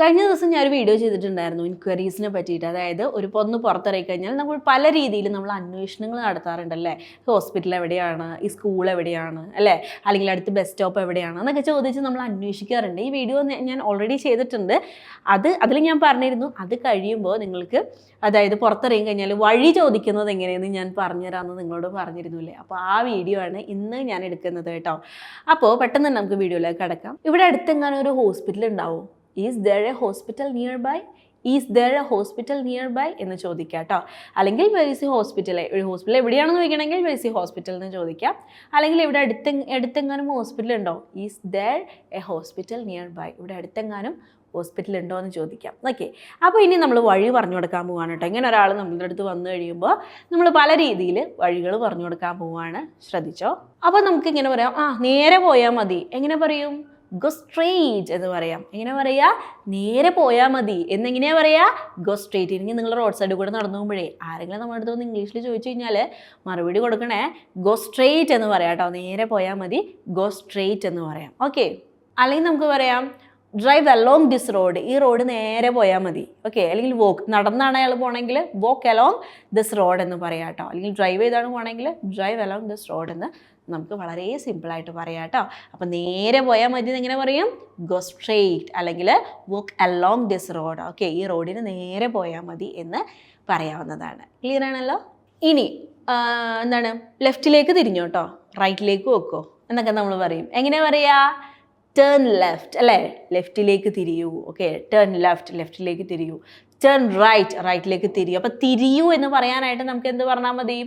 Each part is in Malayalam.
കഴിഞ്ഞ ദിവസം ഞാൻ ഒരു വീഡിയോ ചെയ്തിട്ടുണ്ടായിരുന്നു ഇൻക്വയറീസിനെ പറ്റിയിട്ട്. അതായത് ഒരു പൊന്ന് പുറത്തിറങ്ങി കഴിഞ്ഞാൽ നമ്മൾ പല രീതിയിൽ നമ്മൾ അന്വേഷണങ്ങൾ നടത്താറുണ്ടല്ലേ? ഹോസ്പിറ്റൽ എവിടെയാണ്? ഈ സ്കൂൾ എവിടെയാണ്? അല്ലേ? അല്ലെങ്കിൽ അടുത്ത് ബസ് സ്റ്റോപ്പ് എവിടെയാണ്? എന്നൊക്കെ ചോദിച്ച് നമ്മൾ അന്വേഷിക്കാറുണ്ട്. ഈ വീഡിയോ ഞാൻ ഓൾറെഡി ചെയ്തിട്ടുണ്ട്. അത് അതിൽ ഞാൻ പറഞ്ഞിരുന്നു. അത് കഴിയുമ്പോൾ നിങ്ങൾക്ക് അതായത് പുറത്തിറങ്ങി കഴിഞ്ഞാൽ വഴി ചോദിക്കുന്നത് എങ്ങനെയെന്ന് ഞാൻ പറഞ്ഞുതരാമെന്ന് നിങ്ങളോട് പറഞ്ഞിരുന്നില്ലേ അപ്പോൾ ആ വീഡിയോ ആണ് ഇന്ന് ഞാൻ എടുക്കുന്നത് കേട്ടോ. അപ്പോൾ പെട്ടെന്ന് നമുക്ക് വീഡിയോയിലേക്ക് കിടക്കാം. ഇവിടെ അടുത്തെങ്ങാനും ഒരു ഹോസ്പിറ്റൽ ഉണ്ടാവും? Is there a hospital nearby is there a hospital nearby എന്ന് ചോദിക്കാം കേട്ടോ അല്ലെങ്കിൽ വെരിസി ഹോസ്പിറ്റൽ ഒരു ഹോസ്പിറ്റൽ എവിടെയാണെന്ന് ചോദിക്കണമെങ്കിൽ വെരിസി ഹോസ്പിറ്റൽ എന്ന് ചോദിക്കാം. അല്ലെങ്കിൽ ഇവിടെ അടുത്ത് അടുത്തെങ്ങാനും ഹോസ്പിറ്റൽ ഉണ്ടോ? Is there a hospital nearby ഇവിടെ അടുത്തെങ്ങാനും ഹോസ്പിറ്റൽ ഉണ്ടോ എന്ന് ചോദിക്കാം. ഓക്കെ അപ്പോൾ ഇനി നമ്മൾ വഴി പറഞ്ഞു കൊടുക്കാൻ പോവാണ് കേട്ടോ ഇങ്ങനെ ഒരാൾ നമ്മളുടെ അടുത്ത് വന്നു കഴിയുമ്പോൾ നമ്മൾ പല രീതിയിൽ വഴികൾ പറഞ്ഞു കൊടുക്കാൻ പോവാണ്. ശ്രദ്ധിച്ചോ? അപ്പോൾ നമുക്ക് ഇങ്ങനെ പറയാം. ആ നേരെ പോയാൽ മതി. എങ്ങനെ പറയും? ഗോ സ്ട്രേറ്റ് എന്ന് പറയാം. എങ്ങനെ പറയാ? നേരെ പോയാൽ മതി. എന്നെങ്ങനെയാ പറയാ? ഗോ സ്ട്രേറ്റ് ഇനി നിങ്ങൾ റോഡ് സൈഡിൽ കൂടെ നടന്നു പോകുമ്പോഴേ ആരെങ്കിലും നമ്മുടെ അടുത്ത് വന്ന് ഇംഗ്ലീഷിൽ ചോദിച്ചു കഴിഞ്ഞാൽ മറുപടി കൊടുക്കണേ. ഗോ സ്ട്രേറ്റ് എന്ന് പറയാം കേട്ടോ. നേരെ പോയാൽ മതി. ഗോ സ്ട്രേറ്റ് എന്ന് പറയാം. ഓക്കെ അല്ലെങ്കിൽ നമുക്ക് പറയാം ഡ്രൈവ് അലോങ് ദിസ് റോഡ് ഈ റോഡ് നേരെ പോയാൽ മതി. ഓക്കെ അല്ലെങ്കിൽ വോക്ക് നടന്നാണ് അയാൾ പോകണമെങ്കിൽ വോക്ക് അലോങ് ദിസ് റോഡ് എന്ന് പറയാം കേട്ടോ. അല്ലെങ്കിൽ ഡ്രൈവ് ചെയ്താണ് പോകണമെങ്കിൽ ഡ്രൈവ് അലോങ് ദിസ് റോഡ് എന്ന് നമുക്ക് വളരെ സിമ്പിളായിട്ട് പറയാം കേട്ടോ. അപ്പോൾ നേരെ പോയാൽ മതി എങ്ങനെ പറയും? ഗോ സ്ട്രെയിറ്റ് അല്ലെങ്കിൽ walk along this road okay ഈ റോഡിന് നേരെ പോയാൽ മതി എന്ന് പറയാവുന്നതാണ്. ക്ലിയർ ആണല്ലോ? ഇനി എന്താണ്? ലെഫ്റ്റിലേക്ക് തിരിഞ്ഞോ കേട്ടോ. റൈറ്റിലേക്ക് വെക്കോ. എന്നൊക്കെ നമ്മൾ പറയും. എങ്ങനെ പറയാ? ടേൺ ലെഫ്റ്റ് അല്ലേ? ലെഫ്റ്റിലേക്ക് തിരിയൂ. ഓക്കെ ടേൺ ലെഫ്റ്റ് ലെഫ്റ്റിലേക്ക് തിരിയൂ. ടേൺ റൈറ്റ് റൈറ്റിലേക്ക് തിരിയൂ. അപ്പോൾ തിരിയൂ എന്ന് പറയാനായിട്ട് നമുക്ക് എന്ത് പറഞ്ഞാൽ മതി?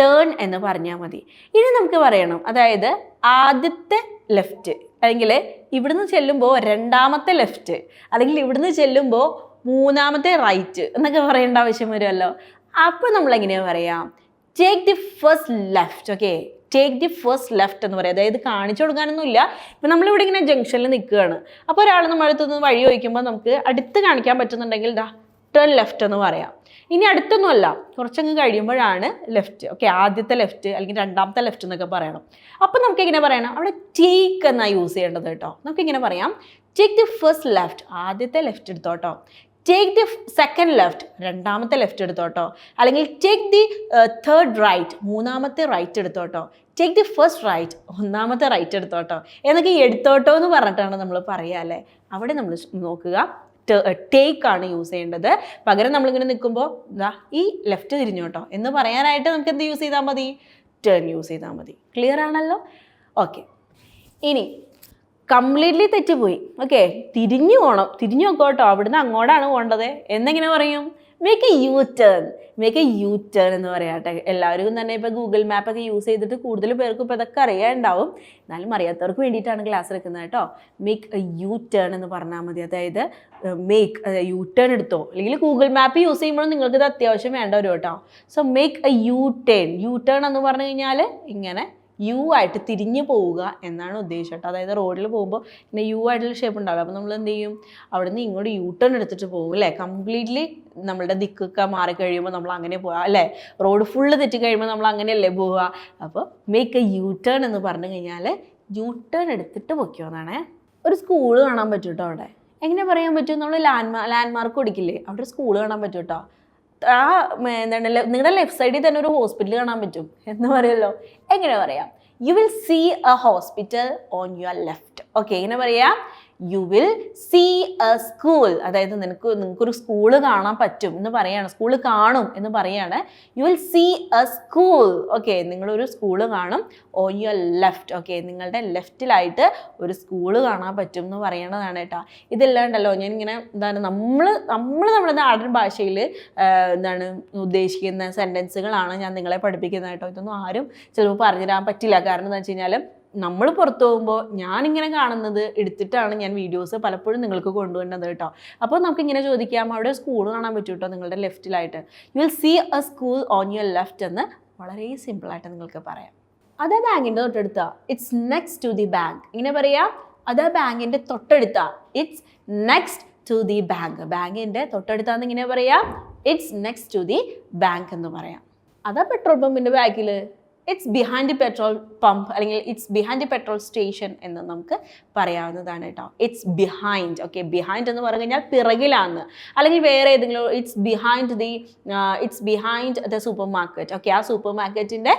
ടേൺ എന്ന് പറഞ്ഞാൽ മതി. ഇനി നമുക്ക് പറയണം. അതായത് ആദ്യത്തെ ലെഫ്റ്റ് അല്ലെങ്കിൽ ഇവിടുന്ന് ചെല്ലുമ്പോൾ രണ്ടാമത്തെ ലെഫ്റ്റ് അല്ലെങ്കിൽ ഇവിടുന്ന് ചെല്ലുമ്പോൾ മൂന്നാമത്തെ റൈറ്റ് എന്നൊക്കെ പറയേണ്ട ആവശ്യം വരുമല്ലോ. അപ്പോൾ നമ്മൾ എങ്ങനെയാണ് പറയാം? Take the first left okay take the first left എന്ന് പറയാം. അതായത് കാണിച്ചു കൊടുക്കാനൊന്നുമില്ല ഇപ്പം നമ്മളിവിടെ ഇങ്ങനെ ജംഗ്ഷനിൽ നിൽക്കുകയാണ്. അപ്പോൾ ഒരാൾ നമ്മളടുത്തുനിന്ന് വഴി ചോദിക്കുമ്പോൾ നമുക്ക് അടുത്ത് കാണിക്കാൻ പറ്റുന്നുണ്ടെങ്കിൽ ദാ ടേൺ ലെഫ്റ്റ് എന്ന് പറയാം. ഇനി അടുത്തൊന്നുമല്ല. കുറച്ചങ്ങ് കഴിയുമ്പോഴാണ് ലെഫ്റ്റ് ഓക്കെ ആദ്യത്തെ ലെഫ്റ്റ് അല്ലെങ്കിൽ രണ്ടാമത്തെ ലെഫ്റ്റ് എന്നൊക്കെ പറയണം. അപ്പം നമുക്ക് എങ്ങനെ പറയണം? അവിടെ ടേക്ക് എന്നാ യൂസ് ചെയ്യേണ്ടത് കേട്ടോ. നമുക്ക് ഇങ്ങനെ പറയാം. ടേക്ക് ദി ഫസ്റ്റ് ലെഫ്റ്റ് ആദ്യത്തെ ലെഫ്റ്റ് എടുത്തോട്ടോ ടേക്ക് ദി സെക്കൻഡ് ലെഫ്റ്റ് രണ്ടാമത്തെ ലെഫ്റ്റ് എടുത്തോട്ടോ അല്ലെങ്കിൽ ടേക്ക് ദി തേർഡ് റൈറ്റ് മൂന്നാമത്തെ റൈറ്റ് എടുത്തോട്ടോ ടേക്ക് ദി ഫസ്റ്റ് റൈറ്റ് ഒന്നാമത്തെ റൈറ്റ് എടുത്തോട്ടോ എന്നൊക്കെ എടുത്തോട്ടോ എന്ന് പറഞ്ഞിട്ടാണ് നമ്മൾ പറയുക അല്ലേ? അവിടെ നമ്മൾ നോക്കുക. ടേക്ക് ആണ് യൂസ് ചെയ്യേണ്ടത്. പകരം നമ്മളിങ്ങനെ നിൽക്കുമ്പോൾ ഇതാ ഈ ലെഫ്റ്റ് തിരിഞ്ഞു കേട്ടോ. എന്ന് പറയാനായിട്ട് നമുക്ക് എന്ത് യൂസ് ചെയ്താൽ മതി? ടേൺ യൂസ് ചെയ്താൽ മതി. ക്ലിയർ ആണല്ലോ? ഓക്കെ ഇനി കംപ്ലീറ്റ്ലി തെറ്റിപ്പോയി. ഓക്കെ തിരിഞ്ഞു പോകണം തിരിഞ്ഞു നോക്കോട്ടോ അവിടുന്ന് അങ്ങോട്ടാണ് പോകേണ്ടത്. എന്നെങ്ങനെ പറയും? Make a U turn make a U turn എന്ന് പറയാട്ടെ എല്ലാവരും തന്നെ ഇപ്പോൾ ഗൂഗിൾ മാപ്പൊക്കെ യൂസ് ചെയ്തിട്ട് കൂടുതൽ പേർക്കും ഇപ്പോൾ ഇതൊക്കെ അറിയാണ്ടാവും എന്നാലും അറിയാത്തവർക്ക് വേണ്ടിയിട്ടാണ് ക്ലാസ് എടുക്കുന്നത് കേട്ടോ. മേക്ക് എ യു ടേൺ എന്ന് പറഞ്ഞാൽ മതി. അതായത് മേക്ക് യു ടേൺ എടുത്തോ. അല്ലെങ്കിൽ ഗൂഗിൾ മാപ്പ് യൂസ് ചെയ്യുമ്പോഴും നിങ്ങൾക്ക് ഇത് അത്യാവശ്യം വേണ്ട വരും കേട്ടോ. So make a U turn U turn എന്ന് പറഞ്ഞു കഴിഞ്ഞാൽ ഇങ്ങനെ യു ആയിട്ട് തിരിഞ്ഞു പോവുക എന്നാണ് ഉദ്ദേശം കേട്ടോ. അതായത് റോഡിൽ പോകുമ്പോൾ ഇങ്ങനെ യു ആയിട്ടുള്ള ഷേപ്പ് ഉണ്ടാവില്ല. അപ്പോൾ നമ്മൾ എന്ത് ചെയ്യും? അവിടെ നിന്ന് ഇങ്ങോട്ട് യൂ ടേൺ എടുത്തിട്ട് പോകും അല്ലേ? കംപ്ലീറ്റ്ലി നമ്മളുടെ ദിക്കൊക്കെ മാറി കഴിയുമ്പോൾ നമ്മൾ അങ്ങനെ പോവുക അല്ലേ? റോഡ് ഫുള്ള് തെറ്റി കഴിയുമ്പോൾ നമ്മൾ അങ്ങനെയല്ലേ പോവുക? അപ്പോൾ മേക്ക് എ യു ടേൺ എന്ന് പറഞ്ഞു കഴിഞ്ഞാൽ യു ടേൺ എടുത്തിട്ട് പൊയ്ക്കോ ഒരു സ്കൂൾ കാണാൻ പറ്റും കേട്ടോ അവിടെ. എങ്ങനെ പറയാൻ പറ്റും? നമ്മൾ ലാൻഡ് ലാൻഡ്മാർക്ക് കൊടുക്കില്ലേ അവിടെ ഒരു സ്കൂൾ കാണാൻ പറ്റും കേട്ടോ. ആ എന്താണ് നിങ്ങളുടെ ലെഫ്റ്റ് സൈഡിൽ തന്നെ ഒരു ഹോസ്പിറ്റൽ കാണാൻ പറ്റും. എന്ന് പറയുമല്ലോ എങ്ങനെ പറയാം? You will see a hospital on your left okay എങ്ങനെ പറയാം. You will see a school അതായത് നിനക്ക് നിങ്ങൾക്കൊരു സ്കൂൾ കാണാൻ പറ്റും എന്ന് പറയാണ്. സ്കൂൾ കാണും എന്ന് പറയാണ്. You will see a school okay നിങ്ങളൊരു സ്കൂൾ കാണും. ഓൺ യുവർ ലെഫ്റ്റ് ഓക്കെ നിങ്ങളുടെ ലെഫ്റ്റിലായിട്ട് ഒരു സ്കൂൾ കാണാൻ പറ്റും എന്ന് പറയണതാണ് കേട്ടോ. ഇതല്ലാണ്ടല്ലോ ഞാൻ ഇങ്ങനെ എന്താണ് നമ്മൾ നമ്മൾ നമ്മുടെ നാടൻ ഭാഷയിൽ എന്താണ് ഉദ്ദേശിക്കുന്ന സെന്റൻസുകളാണ് ഞാൻ നിങ്ങളെ പഠിപ്പിക്കുന്നത് കേട്ടോ. ഇതൊന്നും ആരും ചിലപ്പോൾ പറഞ്ഞു തരാൻ പറ്റില്ല. കാരണം എന്താ വെച്ച് കഴിഞ്ഞാൽ നമ്മൾ പുറത്തു പോകുമ്പോൾ ഞാനിങ്ങനെ കാണുന്നത് എടുത്തിട്ടാണ് ഞാൻ വീഡിയോസ് പലപ്പോഴും നിങ്ങൾക്ക് കൊണ്ടുവരുന്നത് കേട്ടോ. അപ്പോൾ നമുക്ക് ഇങ്ങനെ ചോദിക്കാം അവിടെ സ്കൂൾ കാണാൻ പറ്റും കേട്ടോ നിങ്ങളുടെ ലെഫ്റ്റിലായിട്ട് you will see a school on your left എന്ന് വളരെ സിമ്പിളായിട്ട് നിങ്ങൾക്ക് പറയാം. അതേ ബാങ്കിന്റെ തൊട്ടടുത്ത. It's next to the bank ഇങ്ങനെ പറയാം അതേ ബാങ്കിന്റെ തൊട്ടടുത്ത. It's next to the bank ബാങ്കിന്റെ തൊട്ടടുത്താന്ന് ഇങ്ങനെ പറയാം it's next to the bank എന്ന് പറയാം. അതാ പെട്രോൾ പമ്പിന്റെ ബാക്കിൽ ഇറ്റ്സ് ബിഹൈൻഡ് പെട്രോൾ പമ്പ് അല്ലെങ്കിൽ ഇറ്റ്സ് ബിഹൈൻഡ് പെട്രോൾ സ്റ്റേഷൻ എന്ന് നമുക്ക് പറയാവുന്നതാണ് കേട്ടോ. ഇറ്റ്സ് ബിഹൈൻഡ് ഓക്കെ ബിഹൈൻഡ് എന്ന് പറഞ്ഞു കഴിഞ്ഞാൽ പിറകിലാണ്. അല്ലെങ്കിൽ വേറെ ഏതെങ്കിലും it's behind the it's behind the supermarket okay ആ സൂപ്പർ മാർക്കറ്റിന്റെ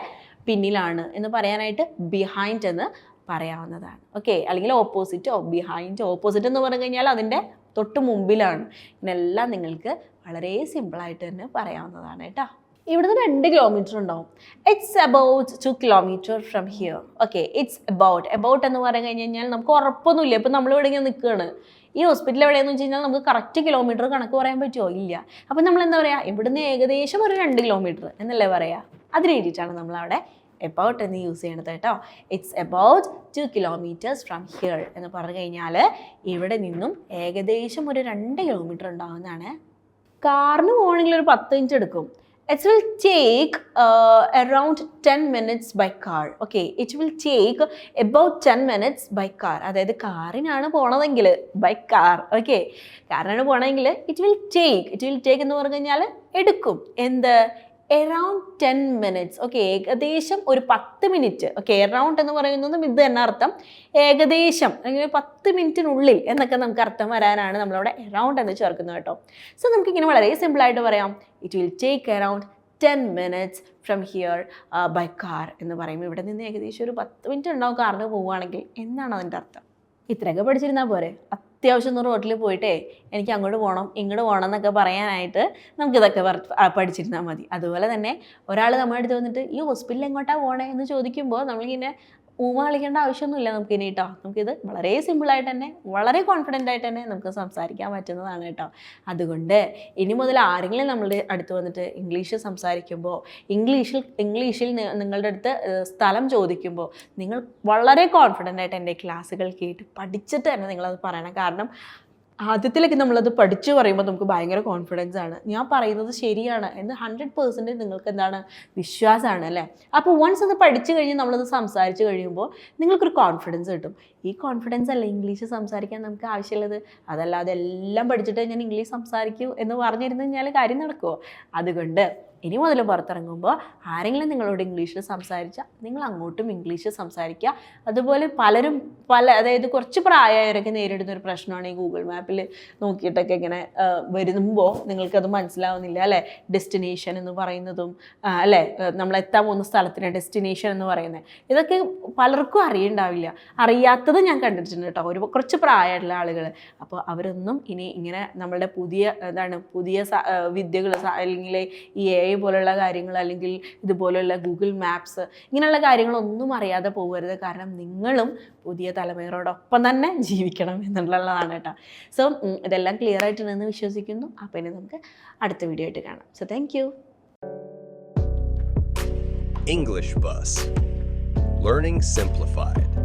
പിന്നിലാണ് എന്ന് പറയാനായിട്ട് ബിഹൈൻഡ് എന്ന് പറയാവുന്നതാണ്. ഓക്കെ അല്ലെങ്കിൽ ഓപ്പോസിറ്റോ ബിഹൈൻഡ് ഓപ്പോസിറ്റ് എന്ന് പറഞ്ഞു കഴിഞ്ഞാൽ അതിന്റെ തൊട്ട് മുമ്പിലാണ്. ഇതിനെല്ലാം നിങ്ങൾക്ക് വളരെ സിമ്പിളായിട്ട് തന്നെ പറയാവുന്നതാണ് കേട്ടോ. ഇവിടുന്ന് രണ്ട് കിലോമീറ്റർ ഉണ്ടാവും. It's about two kilometre from here okay it's about about എന്ന് പറഞ്ഞു കഴിഞ്ഞ് കഴിഞ്ഞാൽ നമുക്ക് ഉറപ്പൊന്നുമില്ല. ഇപ്പം നമ്മൾ ഇവിടെ ഇങ്ങനെ നിൽക്കുകയാണ് ഈ ഹോസ്പിറ്റൽ എവിടെയെന്ന് വെച്ച് കഴിഞ്ഞാൽ നമുക്ക് കറക്റ്റ് കിലോമീറ്റർ കണക്ക് പറയാൻ പറ്റുമോ ഇല്ല. അപ്പം നമ്മൾ എന്താ പറയുക ഇവിടുന്ന് ഏകദേശം ഒരു രണ്ട് കിലോമീറ്റർ എന്നല്ലേ പറയുക അതിന് വേണ്ടിയിട്ടാണ് നമ്മളവിടെ എബൌട്ട് എന്ന് യൂസ് ചെയ്യണത് കേട്ടോ. It's about two kilometres from here എന്ന് പറഞ്ഞു കഴിഞ്ഞാൽ ഇവിടെ നിന്നും ഏകദേശം ഒരു രണ്ട് കിലോമീറ്റർ ഉണ്ടാകുന്നതാണ് കാറിന് പോകണമെങ്കിൽ ഒരു പത്ത് ഇഞ്ച് എടുക്കും. It's will take around ten minutes by car okay it will take about ten minutes by car അതായത് കാറിനാണ് പോണതെങ്കിൽ ബൈ കാർ ഓക്കെ കാറിനാണ് പോണതെങ്കിൽ it will take it will take എന്ന് പറഞ്ഞു കഴിഞ്ഞാൽ എടുക്കും. എന്ത്? എറൗണ്ട് ടെൻ മിനിറ്റ്സ് ഓക്കെ ഏകദേശം ഒരു പത്ത് മിനിറ്റ് ഓക്കെ എറൗണ്ട് എന്ന് പറയുന്നതും ഇത് തന്നെ അർത്ഥം. ഏകദേശം അല്ലെങ്കിൽ പത്ത് മിനിറ്റിനുള്ളിൽ എന്നൊക്കെ നമുക്ക് അർത്ഥം വരാനാണ് നമ്മളവിടെ എറൗണ്ട് എന്ന് ചേർക്കുന്നത് കേട്ടോ. സോ നമുക്കിങ്ങനെ വളരെ സിമ്പിളായിട്ട് പറയാം. It will take around ten minutes from here by car എന്ന് പറയുമ്പോൾ ഇവിടെ നിന്ന് ഏകദേശം ഒരു പത്ത് മിനിറ്റ് ഉണ്ടാവും കാറിന് പോവുകയാണെങ്കിൽ. എന്നാണ് അതിന്റെ അർത്ഥം. ഇത്രയൊക്കെ പഠിച്ചിരുന്നാൽ പോരെ? അത്യാവശ്യം ഒന്ന് റോട്ടിൽ പോയിട്ടേ എനിക്ക് അങ്ങോട്ട് പോകണം ഇങ്ങോട്ട് പോകണം എന്നൊക്കെ പറയാനായിട്ട് നമുക്കിതൊക്കെ പഠിച്ചിരുന്നാൽ മതി. അതുപോലെ തന്നെ ഒരാൾ നമ്മുടെ അടുത്ത് വന്നിട്ട് ഈ ഹോസ്പിറ്റലിൽ എങ്ങോട്ടാണ് പോകണേ എന്ന് ചോദിക്കുമ്പോൾ നമ്മളിങ്ങനെ ഊമ കളിക്കേണ്ട ആവശ്യമൊന്നുമില്ല നമുക്കിനി കേട്ടോ നമുക്കിത് വളരെ സിമ്പിളായിട്ട് തന്നെ വളരെ കോൺഫിഡന്റ് ആയിട്ട് തന്നെ നമുക്ക് സംസാരിക്കാൻ പറ്റുന്നതാണ് കേട്ടോ അതുകൊണ്ട് ഇനി മുതൽ ആരെങ്കിലും നമ്മളുടെ അടുത്ത് വന്നിട്ട് ഇംഗ്ലീഷ് സംസാരിക്കുമ്പോൾ ഇംഗ്ലീഷിൽ ഇംഗ്ലീഷിൽ നിങ്ങളുടെ അടുത്ത് സ്ഥലം ചോദിക്കുമ്പോൾ നിങ്ങൾ വളരെ കോൺഫിഡന്റ് ആയിട്ട് എന്റെ ക്ലാസ്സുകൾ കേട്ട് പഠിച്ചിട്ട് തന്നെ നിങ്ങളത് പറയണം. കാരണം ആദ്യത്തിലൊക്കെ നമ്മളത് പഠിച്ചു പറയുമ്പോൾ നമുക്ക് ഭയങ്കര കോൺഫിഡൻസ് ആണ്. ഞാൻ പറയുന്നത് ശരിയാണ്. എന്ന് ഹൺഡ്രഡ് പേഴ്സന്റേജ് നിങ്ങൾക്ക് എന്താണ്? വിശ്വാസമാണ് അല്ലേ? അപ്പോൾ വൺസ് അത് പഠിച്ചു കഴിഞ്ഞ് നമ്മളത് സംസാരിച്ച് കഴിയുമ്പോൾ നിങ്ങൾക്കൊരു കോൺഫിഡൻസ് കിട്ടും. ഈ കോൺഫിഡൻസ് അല്ല ഇംഗ്ലീഷ് സംസാരിക്കാൻ നമുക്ക് ആവശ്യമുള്ളത്? അതല്ലാതെ എല്ലാം പഠിച്ചിട്ട് ഞാൻ ഇംഗ്ലീഷ് സംസാരിക്കൂ എന്ന് പറഞ്ഞിരുന്നു കഴിഞ്ഞാൽ കാര്യം നടക്കുമോ അതുകൊണ്ട് ഇനി മുതൽ പുറത്തിറങ്ങുമ്പോൾ ആരെങ്കിലും നിങ്ങളോട് ഇംഗ്ലീഷിൽ സംസാരിച്ചാൽ നിങ്ങൾ അങ്ങോട്ടും ഇംഗ്ലീഷിൽ സംസാരിക്കുക. അതുപോലെ പലരും പല അതായത് കുറച്ച് പ്രായമായവരൊക്കെ നേരിടുന്ന ഒരു പ്രശ്നമാണ് ഈ ഗൂഗിൾ മാപ്പിൽ നോക്കിയിട്ടൊക്കെ ഇങ്ങനെ വരുമ്പോൾ നിങ്ങൾക്കത് മനസ്സിലാവുന്നില്ല അല്ലേ? ഡെസ്റ്റിനേഷൻ എന്ന് പറയുന്നതും അല്ലേ? നമ്മൾ എത്താൻ പോകുന്ന സ്ഥലത്തിന് ഡെസ്റ്റിനേഷൻ എന്ന് പറയുന്നത്. ഇതൊക്കെ പലർക്കും അറിയണ്ടാവില്ല. അറിയാത്തത് ഞാൻ കണ്ടിട്ടുണ്ട് കേട്ടോ. ഒരു കുറച്ച് പ്രായമായിട്ടുള്ള ആളുകൾ അപ്പോൾ അവരൊന്നും ഇനി ഇങ്ങനെ നമ്മളുടെ പുതിയ എന്താണ് പുതിയ വിദ്യകൾ അല്ലെങ്കിൽ ഈ എ പോലുള്ള കാര്യങ്ങൾ അല്ലെങ്കിൽ ഇതുപോലെയുള്ള ഗൂഗിൾ മാപ്സ് ഇങ്ങനെയുള്ള കാര്യങ്ങളൊന്നും അറിയാതെ പോകരുത്. കാരണം നിങ്ങളും പുതിയ തലമുറയോടൊപ്പം തന്നെ ജീവിക്കണം എന്നുള്ളതാണ് കേട്ടോ. സോ ഇതെല്ലാം ക്ലിയർ ആയിട്ടുണ്ടെന്ന് വിശ്വസിക്കുന്നു. അപ്പോൾ ഇനി നമുക്ക് അടുത്ത വീഡിയോ ആയിട്ട് കാണാം. So thank you English Bus. Learning Simplified.